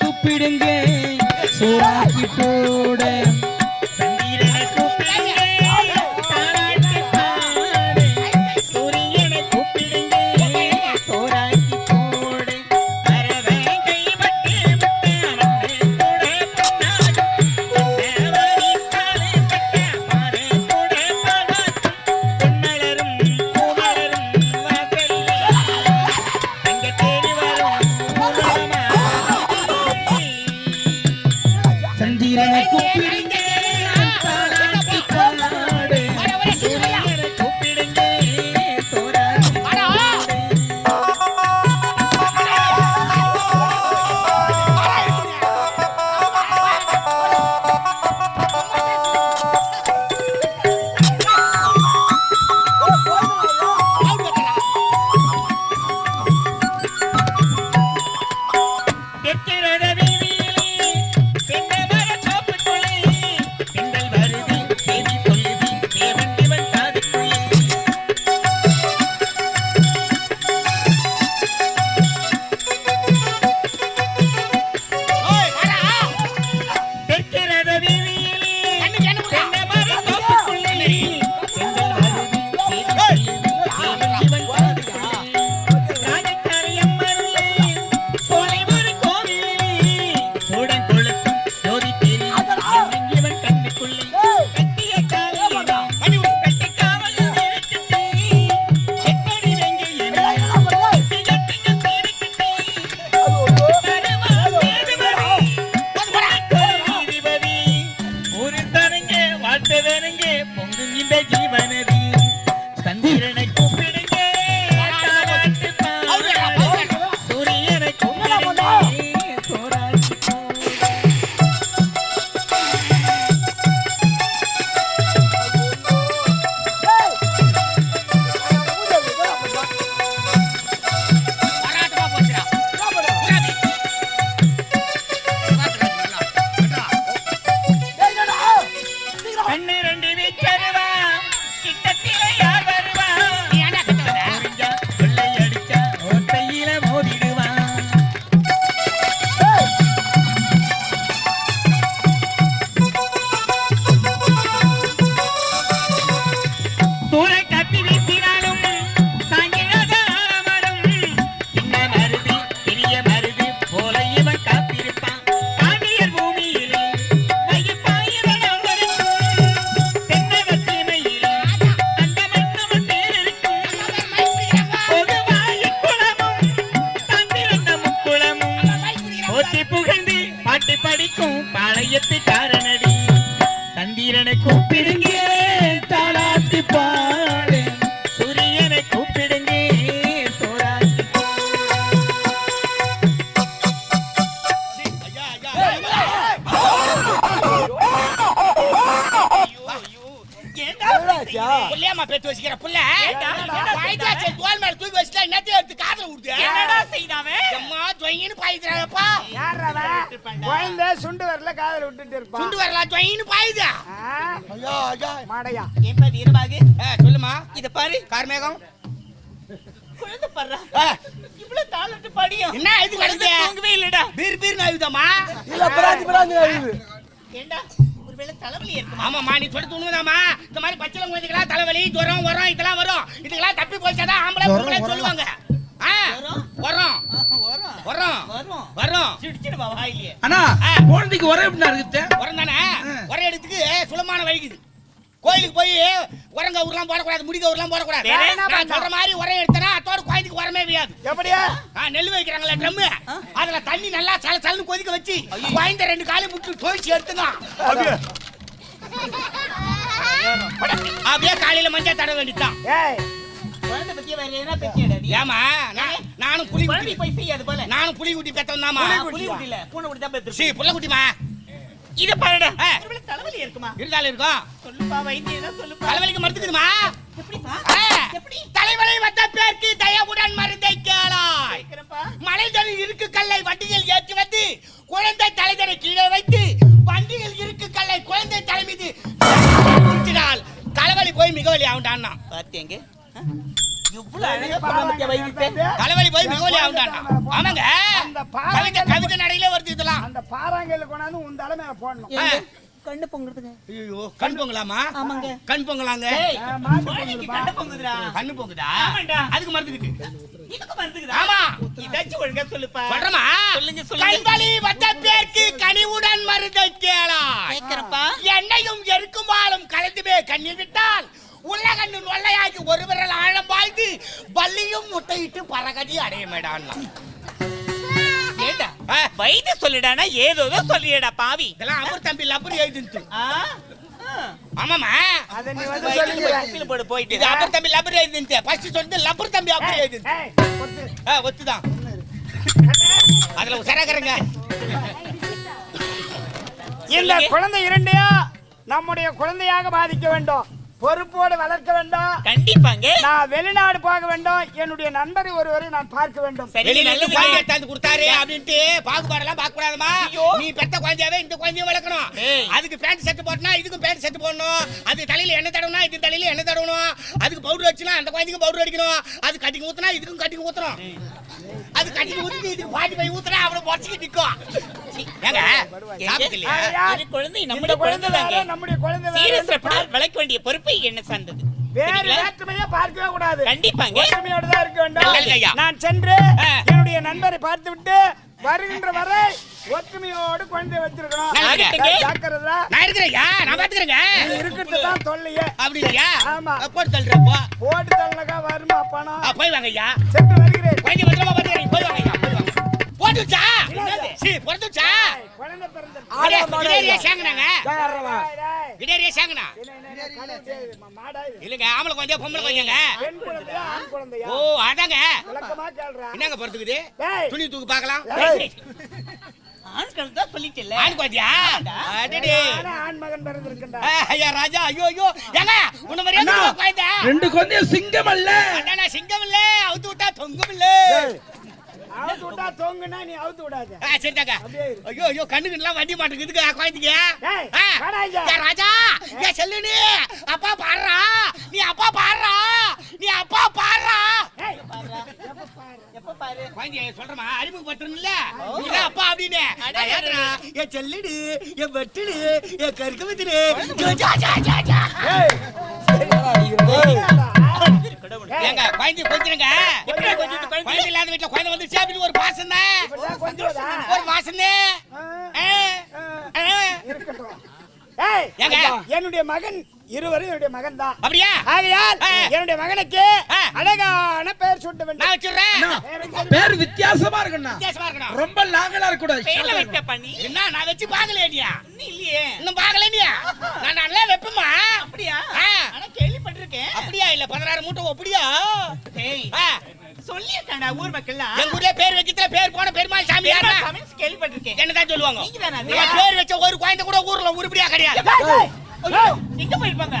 கூப்பிடுங்க. பெத்து வச்சுக்கிற புள்ள. தோல் மேல தூக்கி வச்சுட்டா என்னத்தையும் எடுத்து காதுல விடுது என்னடா செய்தாவே? அம்மா ஜொயின்னு பாய்க்கிறாங்கப்பா குழந்தை சுண்டு வரல காதல விட்டுட்டு இருப்பான். சுண்டு வரலாம் ஜொயின்னு பாயுதா. ஆ? மாடையா. என்பது இருபாகு ஆ, சொல்லுமா இத பாரு கார்மேகம். குழந்தை படுறா. இவ்வளவு தாளட்டு படியும். என்ன இது குழந்தை தூங்கவே இல்லடா. பீர் பீர் நாயுதம்மா இல்ல பிராந்தி பிராந்தி ஆகுது ஏண்டா? ஒருவேளை தலைவலி இருக்குமா ஆமாம்மா நீ சொல்லிட்டு உண்மைதாம்மா. இந்த மாதிரி பச்சளை குழந்தைகளா தலைவலி ஜுரம் வரும் இதெல்லாம் வரும். இதுக்கெல்லாம் தப்பி போயிச்சாதான் ஆம்பளை பொம்பளை சொல்லுவாங்க. வரும்? வரும். சிடிச்சிடுவா வாயிலே. அண்ணா. குழந்தைக்கு எப்படின்னா இருக்குது? உரம் தானே? உரம் எடுத்துக்கு சுலமான வழிக்குது. கோயிலுக்கு போய் உரங்க ஊர்லாம் போடக்கூடாது முடிக்க ஊர்லாம் போடக்கூடாது நான்? சொல்ற மாதிரி உரம் எடுத்தனா அத்தோட கோயிலுக்கு உரமே வியாது. எப்படியா? நெல் வைக்கிறாங்களா ட்ரம்மு. அதுல தண்ணி நல்லா சல சலன்னு கொதிக்க வச்சு குழந்தை ரெண்டு காலையும் விட்டு துவைச்சு எடுத்துங்க அப்படியே? காலையில மஞ்சள் தட நீ? ஏமா நான்- நானும் புலி குட்டி. போய் செய்யாது போல. நானும் புலி குட்டி பெத்தவன் தாமா புலி குட்டில பூனை குட்டி தான் சி பெத்து புள்ள குட்டிமா இத பாருடா. தலைவலி இருக்குமா? இருந்தாலும் இருக்கும் சொல்லுப்பா வைத்தியம் சொல்லுப்பா. தலைவலிக்கு மருத்துக்குதுமா எப்படிப்பா. எப்படி? தலைவலி வந்த பேருக்கு தயவுடன் மருந்தை கேளாய். மலைகளில் இருக்கு கல்லை வண்டியில் ஏற்றி வந்து குழந்தை தலைதரை கீழே வைத்து வண்டியில் இருக்கு கல்லை குழந்தை தலை மீது தலைவலி போய் ஆகுண்டான்னா அழகா சொல்ல பத்தியா வைத்தியத்தை தலைவலி போய் மிகவலி ஆகுண்டாண்டா ஆமாங்க. அந்த கவிதை கவிதை நடையில பாறாங்கல்ல கொண்டாந்து உன் தலைமையில போடணும். எங்க? கண்ணு பொங்குறதுங்க. ஐயோ கண் பொங்கலாமா? ஆமாங்க. கண் பொங்கலாங்க. கண்ணு பொங்குதுடா. கண்ணு பொங்குதா. அதுக்கு மருந்துக்குது இதுக்கு மருந்துக்குதா? ஆமா. இதாச்சும் ஒழுங்கா சொல்லுப்பா. சொல்றமா? சொல்லுங்க, சொல்லுங்க. கண்வலி வந்த பேருக்கு கனிவுடன் மருந்தை கேளா கேக்குறப்பா. எண்ணெயும் எருக்கும் பாலும் கலந்துமே கண்ணில் விட்டால் உள்ள கண்ணு நொல்லையாகி ஒரு விரல் ஆழம் பாய்ந்து பல்லியும் முட்டையிட்டு பரகதி அடைய மேடான் வைத்திய சொல்லிடானா? ஏதோ சொல்லியடா பாவி. இதெல்லாம் அமர் தம்பி லப்பர் எழுதிட்டு. ஆமாமா அதை நீ வந்து சொல்லுங்க. போடு போயிட்டு. இது அமர் தம்பி லப்பர் எழுதிட்டு ஃபர்ஸ்ட் சொல்லிட்டு லப்பர் தம்பி அப்பர் எழுதிட்டு ஏய், ஒத்து. ஆ ஒத்துதான். அதுல உசராக்கிறங்க இந்த. குழந்தை இரண்டையும் நம்முடைய குழந்தையாக பாதிக்க வேண்டும். பொறுப்போடு வளர்க்க வேண்டும். கண்டிப்பாங்க. நான் வெளிநாடு போக வேண்டும். என்னுடைய நண்பரை ஒருவரை நான் பார்க்க வேண்டும். சரி வெளியில இருந்து குழந்தை நல்லது எடுத்தாந்து கொடுத்தாரு அப்படின்ட்டு பாகுபாடெல்லாம் பார்க்க கூடாதுமா? ஐயோ. நீ பெத்த குழந்தையாவே இந்த குழந்தையும் வளர்க்கணும். அதுக்கு பேண்ட் செட் போட்டனா இதுக்கும் பேண்ட் செட் போடணும். அது தலையில எண்ணெய் தடவணும் இது தலையில எண்ணெய் தடவணும். அதுக்கு பவுடர் வச்சுனா அந்த குழந்தைக்கு பவுடர் அடிக்கணும். அது கட்டிங் ஊத்துனா இதுக்கும் கட்டிங் ஊத்தணும். அது கட்டிங் ஊத்தி இதுக்கு பாட்டி போய் ஊத்துனா இல்லையா? ஆயா, இது குழந்தை நம்முடைய குழந்தை நம்முடைய குழந்தை விளக்க வேண்டிய பொறுப்பை என்ன சார்ந்தது வேறு? வேற்றுமையை பார்க்கவே கூடாது. கண்டிப்பாங்க. ஒற்றுமையோடு தான் இருக்க வேண்டும். நான் சென்று. என்னுடைய நண்பரை பார்த்து விட்டு வருகின்ற வரை ஒற்றுமையோடு குழந்தை வச்சிருக்கணும். ஜாக்கிரதா நான் இருக்கிறேயா நான் பாத்துக்கிறேங்க நீ இருக்கிறது தான் தொல்லையே. அப்படி இல்லையா ஆமா. போட்டு தள்ளுறப்போ போட்டு தள்ளக்கா வருமா பணம்? போய் ஐயா சென்று வருகிறேன். குழந்தை பத்திரமா ஐயா போய் வாங்க. என்னது? சீ பொறுத்துச்சா குழந்தை என்ன, என்ன, என்ன? இல்லங்க ஆம்பளை பொம்பளை குழந்தையா ஓ அதாங்க. என்னங்க பொறுத்துக்குது? டேய். துணி தூக்கு பார்க்கலாம். டேய். ஆண்கள் தான் சொல்லிட்டல ஆண் குழந்தையா? அடடே. நானே ஆண் மகன் ஐயா ராஜா ஐயோ ஐயோ. ஏங்க உன்ன மாதிரி. எந்த குழந்தை ரெண்டு சிங்கம் அல்ல அண்ணா சிங்கம் இல்ல அவுத்து விட்டா தொங்கும் இல்ல அவுத்து விட்டா தோங்குனா நீ அவுத்து விடாத. ஐயோ ஐயோ கண்ணுக்கு எல்லாம் வண்டி மாட்டேங்குதுங்க குழந்தைங்க டேய், ஆ, வாடா இங்க. ஏ ராஜா ஏ. செல்லுனி அப்பா பாடுறா. நீ அப்பா பாடுறா. நீ அப்பா பாடுறா. ஏய், எப்ப பாரு? குழந்தைய சொல்றமா அறிமுகப்படுத்தணும்ல நீதான் அப்பா அப்படின்னு. என் செல்லுடு. என் வெட்டுடு. என் கருக்கு வித்துடு ஏங்க குழந்தை கொஞ்சிருங்க குழந்தை? இல்லாத வீட்டுல குழந்தை வந்துருச்சு அப்படின்னு ஒரு கொஞ்சுவதா? ஒரு ஆ, இருக்கட்டும். என்னுடைய மகன் இருவரும் என்னுடைய மகன் தான் அப்படியா? ஆகையால். என்னுடைய மகனுக்கு. அழகான பெயர் சூட்ட வேண்டும். நான் வச்சிடுறேன். பேர் வித்தியாசமா இருக்குண்ணா. வித்தியாசமா இருக்கணும் ரொம்ப லாங்கலா பேர்ல இருக்கக்கூடாது வைப்ப பண்ணி. என்ன நான் வச்சு பாக்கலையா இல்லையே. இன்னும் பாக்கலையா நான் நல்லா வைப்பமா அப்படியா. ஆனா கேள்விப்பட்டிருக்கேன். அப்படியா இல்ல? பதினாறு மூட்டை அப்படியா ஊர் எங்க ஊர்ல பேர் வைக்கிறதுல பேர் போன பெருமாள் சாமி யாரா சாமி கேள்விப்பட்டிருக்கேன். என்னதான் சொல்லுவாங்க? பேர் வச்ச ஒரு குழந்தை கூட ஊர்ல உருப்படியா கிடையாது. எங்க போயிருப்பாங்க.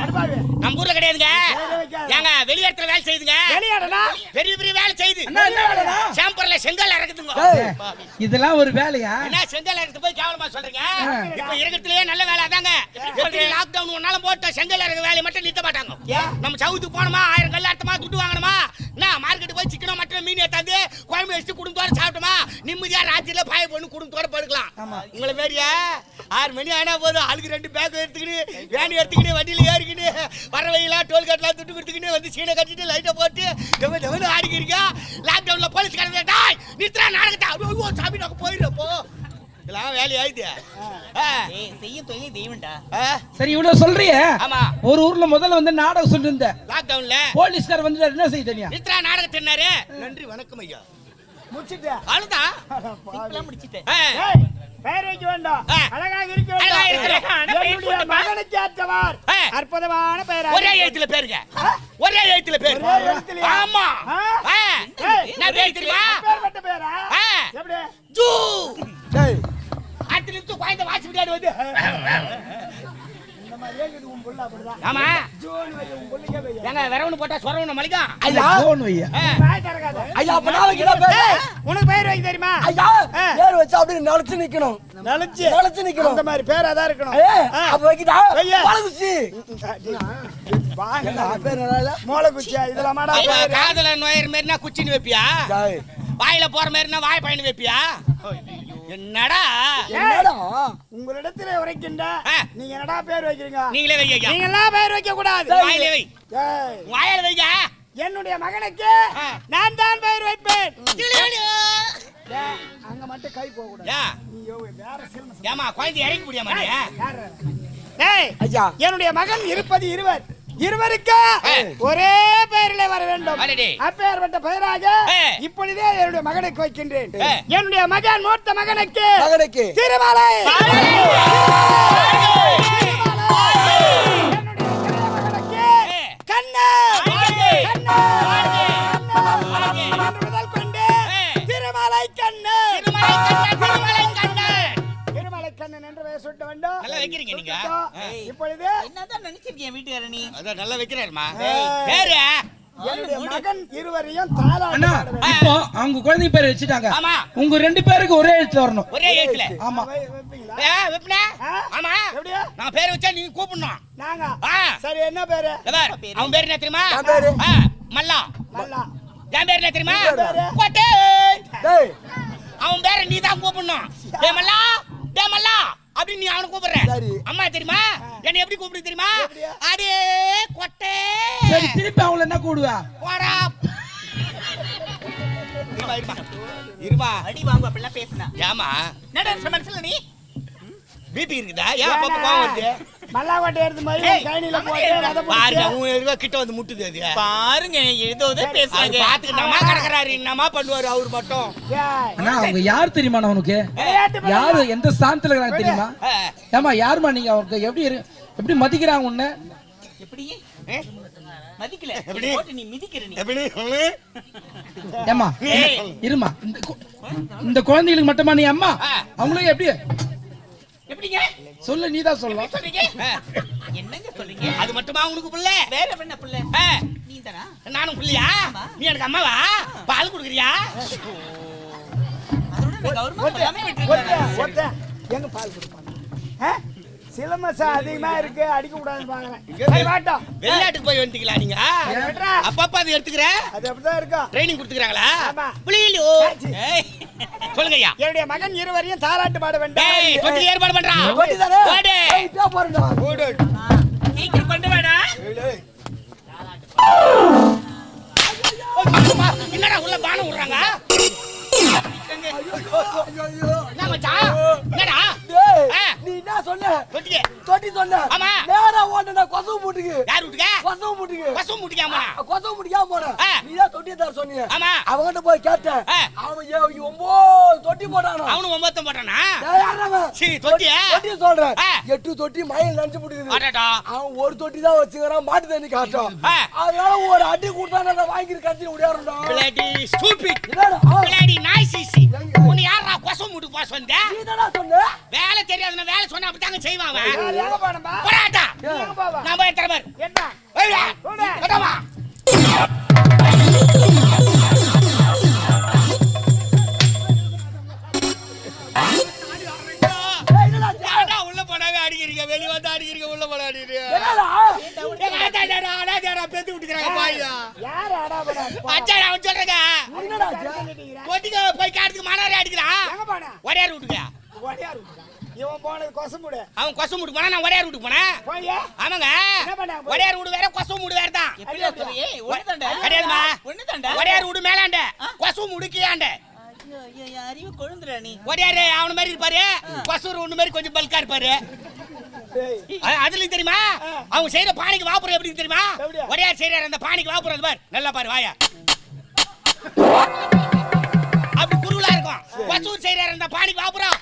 நம்ம ஊர்ல கிடையாதுங்க. ஏங்க வெளியிடத்துல வேலை செய்யுதுங்க? பெரிய பெரிய வேலை செய்யுது. அண்ணா என்ன வேலைடா சாம்பர்ல செங்கல் இறக்குதுங்க இதெல்லாம் ஒரு வேலையா? என்ன செங்கல் இறக்கு போய் கேவலமா சொல்றீங்க. இப்ப இருக்கிறதுலயே நல்ல வேலை எப்படி லாக்டவுன் ஒன்னாலும் போட்ட செங்கல் இறக்கு வேலையை மட்டும் நிறுத்த மாட்டாங்க? நம்ம சவுத்துக்கு போனோமா ஆயிரம் கல் அர்த்தமா துட்டு வாங்கணுமா? சிக்கனோ மட்டன் மீன் எடுத்தாந்து குழம்பு வச்சுட்டு குடும்பத்தோட சாப்பிட்டோமா? நிம்மதியா ராத்திரில பாய பொண்ணு குடும்பத்தோட படுக்கலாம். உங்களை மாரியா ஆறு மணி ஆனா போதும். ஆளுக்கு ரெண்டு பேக் எடுத்துக்கிட்டு வேன் எடுத்துக்கிட்டு வண்டியில ஏறிக்கிட்டு வர வழியெல்லாம் டோல்கேட்லாம் துட்டு கொடுத்துக்கிட்டு வந்து சீனை கட்டிட்டு லைட்டை போட்டு டெவ டெவனு ஆடிக்கிறீங்க லாக்டவுன்ல போலீஸ் கடந்த டாய் நித்ரா நாடகத்தை. ஐயோ சாமி நாங்க போயிடுறப்போ இதெல்லாம் வேலை ஆயிடுது ஆ, ஏய் செய்யும் தொழில் தெய்வம்டா. சரி இவ்வளவு சொல்றியே? ஆமா. ஒரு ஊர்ல முதல்ல வந்து நாடகம் சொல்லிட்டு இருந்த லாக்டவுன்ல போலீஸ்கார் வந்து என்ன செய்ய தெரியும் நித்ரா நாடகத்தினாரு நன்றி வணக்கம் ஐயா. முடிச்சிட்டு. அவ்வளவுதான் சிம்பிளா முடிச்சிட்டேன். ஏய், பெயர் வைக்க வேண்டாம். அழகாக இருக்க. மகனுக்கு ஏற்றவார். அற்புதமான பெயர் ஒரே எழுத்துல பேருங்க. ஒரே எழுத்துல பேரு? ஆமா. என்ன பேர் தெரியுமா? பேரா. எப்படி? ஜூ. அடுத்த நிமிஷம் குழந்தை வாட்சி விளையாடு வந்து. இந்த மாதிரி இருக்குது உன் புள்ள அப்படிதான் ஆமா ஜோன் வை உன் புள்ளைக்கே வை ஏங்க வரவனு போட்டா சொரவனு மலிக்கும் ஐயா வையா அப்ப நான் பேரு உனக்கு பெயர் வைக்க தெரியுமா? ஐயா. பேர் வச்சா அப்படியே நலச்சு நிக்கணும். நலிச்சு. நலச்சு நிக்கணும். அந்த மாதிரி பேர் இருக்கணும். அப்ப வைக்கிட்டா. பழகுச்சு. பேர் மூளை குச்சியா இதுல மாடா பேரு. காதல நோயர் மாதிரினா குச்சின்னு வைப்பியா? வாயில போற மாதிரினா வாய் பயணு வைப்பியா? என்னடா? என்னடா? உங்களிடத்துல உரைக்கின்ற. நீங்க என்னடா பேர் வைக்கிறீங்க? நீங்களே வைங்க நீங்க எல்லாம் பேர் வைக்க கூடாது வாயில வை. வாயில வைங்க. என்னுடைய மகனுக்கு. நான் தான் பெயர் வைப்பேன். அங்க மட்டும் கை போக கூடாது ஏமா குழந்தை இறக்க முடியாமா என்னுடைய மகன் இருப்பது இருவர். இருவருக்கு ஆ. ஒரே பெயரிலே வர வேண்டும். அப்பேற்பட்ட பெயராக. இப்பொழுதே என்னுடைய மகனுக்கு வைக்கின்றேன். என்னுடைய மகன் மூத்த மகனுக்கு மகனுக்கு திருமலை வைக்கிறீங்க நீங்க. இப்பொழுது என்னதான் நினைச்சிருக்கீங்க வீட்டுக்கார நீ? அதான் நல்லா வைக்கிறாருமா. பேரு? மகன் இருவரையும். இப்போ அவங்க குழந்தை பேர் வச்சுட்டாங்க. ஆமா. உங்க ரெண்டு பேருக்கு ஒரே எழுத்து வரணும். ஒரே எழுத்துல? ஆமா? ஆமா? நான் பேர் வச்சா நீங்க கூப்பிடணும். நாங்க? ஆ. சரி என்ன பேரு? அவன் பேர் என்ன தெரியுமா? மல்லா. மல்லா. என் பேர் என்ன தெரியுமா? அவன் பேரை நீ தான் கூப்பிடணும். டே மல்லா. டே மல்லா. அப்படின்னு நீ அவனை கூப்பிடுற. சரி. அம்மா தெரியுமா? என்னை எப்படி கூப்பிடு தெரியுமா? அடே கொட்டை. சரி திருப்பி அவங்கள என்ன கூடுவா போடா. இருமா இருமா. இருமா. அடி வாங்க அப்படிலாம் பேசுனா. ஏமா என்னடா மனசுல நீ? பிபி இருக்குதா? ஏன் அப்பப்ப கோவம் வருது? மல்லாக்கோட்டை எடுத்து மாதிரி ஏய், கைனில அம்மா போட்டு ஏறுடா. அதை பாருங்க கிட்ட வந்து முட்டுது அது. பாருங்க ஏதோ பேசுறாங்க. பாத்துக்கிட்டாமா கிடக்குறாரு என்னமா பண்ணுவாரு அவர் மட்டும்? அண்ணா அவங்க யார் தெரியுமா உனக்கு. யாரு எந்த ஸ்தானத்துல இருக்காங்க தெரியுமா? ஏமா யாருமா நீங்க? அவங்க எப்படி இரு- எப்படி மதிக்கிறாங்க உன்ன? எப்படி? மதிக்கல. எப்படி? போட்டு நீ மிதிக்கிற நீ. எப்படி? சொல்லு? ஏமா ஏய். இருமா இந்த குழந்தைகளுக்கு மட்டுமா நீ அம்மா. அவங்களும் எப்படி? எப்படிங்க சொல்லு சொல்லலாம். சொல்றீங்க? ஆ, என்னங்க சொல்றீங்க? அது மட்டுமா உனக்கு புள்ள? வேற என்ன பிள்ளை? நீ தானா நானும் புள்ளையா? நீ எனக்கு அம்மாவா? பால் குடுக்குறியா? அதோட நான் கவர்மெண்ட் ஒத்த. எங்க பால் கொடுப்பாங்க? ஆ? சிலம்பசம் அதிகமா இருக்கு அடிக்க கூடாதுன்னு பாக்குறேன். வெளிநாட்டுக்கு போய் வந்துட்டீங்களா நீங்க. அப்பப்ப அது எடுத்துக்கிற? அது அப்படிதான் இருக்கும். ட்ரைனிங் கொடுத்துக்கிறாங்களா? ஆமா. புளியலோ சொல்லுங்க ஐயா என்னுடைய மகன் இருவரையும் தாலாட்டு பாட வேண்டும். ஏற்பாடு பண்றான் சீக்கிரம் கொண்டு வாடா. என்னடா உள்ள பானம் விடுறாங்க? என்னடா. நீ என்ன சொன்ன? தொட்டிக்கு தொட்டி சொன்ன. ஆமா. நேரா ஓடுனா கொசவு மூட்டுக்கு. யார் விட்டுக்க? கொசவு மூட்டுக்கு. பசு முட்டிக்காம கொசவு மூட்டுக்கா போன? ஆ. நீ தான் தொட்டி தர சொன்னீங்க ஆமா. அவங்கிட்ட போய் கேட்டேன். அவன் ஒன்பது தொட்டி போட்டானா? அவன்? தொட்டி சொல்றேன். எட்டு தொட்டி மயில் நினைச்சு பிடிக்குது. அவன் ஒரு தொட்டி தான் வச்சுக்கிறான் மாட்டு தண்ணி காட்டும். அதனால ஒரு அடி கொடுத்தா வாங்கி கட்டி விடையாடும்டா பிளாடி ஸ்டூபிட். என்னடா? பிளாடி நாய் சிசி எங்க? உன்னை யாரா கொசு முட்டு போக சொந்த நீ தானா சொன்ன வேலை தெரியாதுன்னா வேலை சொன்னா அப்படித்தாங்க செய்வான் போராட்டா? நான் போய் உள்ள போனாங்க? அடிக்கிறீங்க. வெளிய வந்து அடிக்கிறீங்க. உள்ள போனா அடிக்கிறீங்க. அதாடா, பெத்து விட்டுக்கிறாங்க அச்சாடா, அவன் சொல்றேங்க. கொட்டிக்க போய் காட்டுக்கு மானாரே அடிக்கிறான். எங்க போனா? ஒடையார் வீட்டுக்கு. இவன் போனது கொசமுடு. அவன் கொசு மூட்டு போனா, நான் ஒடையார் வீட்டுக்கு போனேன். போய்? ஆமாங்க. ஒடையார் வீடு வேற, கொசு மூடு வேற தான். ஒடையார் வீடு மேலாண்ட, கொசு மூடு கீழாண்ட. ஐயோ, ஐயோ, ஐயோ, அறிவு கொழுந்துடா நீ. ஒடையாரு அவன மாதிரி இருப்பாரு, கொசூர் ஒண்ணு மாதிரி கொஞ்சம் பல்கா இருப்பாரு. அதுலயும் தெரியுமா? அவங்க செய்யற பானைக்கு வாப்புறம் எப்படி தெரியுமா? ஒடையார் செய்யறாரு அந்த பானைக்கு வாப்புறம் பாரு. நல்லா பாரு வாயா. அப்படி குருவலா இருக்கும். கொசூர் செய்யறாரு அந்த பானைக்கு வாப்புறம்.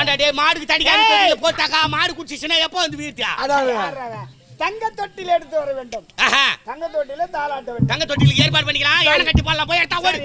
ஆண்டா டேய் மாடுக்கு தடிக்காம. தொட்டில போட்டாக்கா மாடு குடிச்சிச்சுன்னா எப்போ வந்து யார் அவன்? தங்க தொட்டில எடுத்து வர வேண்டும். தங்க தொட்டில தாளாட்ட வேண்டும். தங்க தொட்டிலுக்கு ஏற்பாடு பண்ணிக்கலாம். யானை கட்டி போடலாம். போய் எடுத்து ஓடு.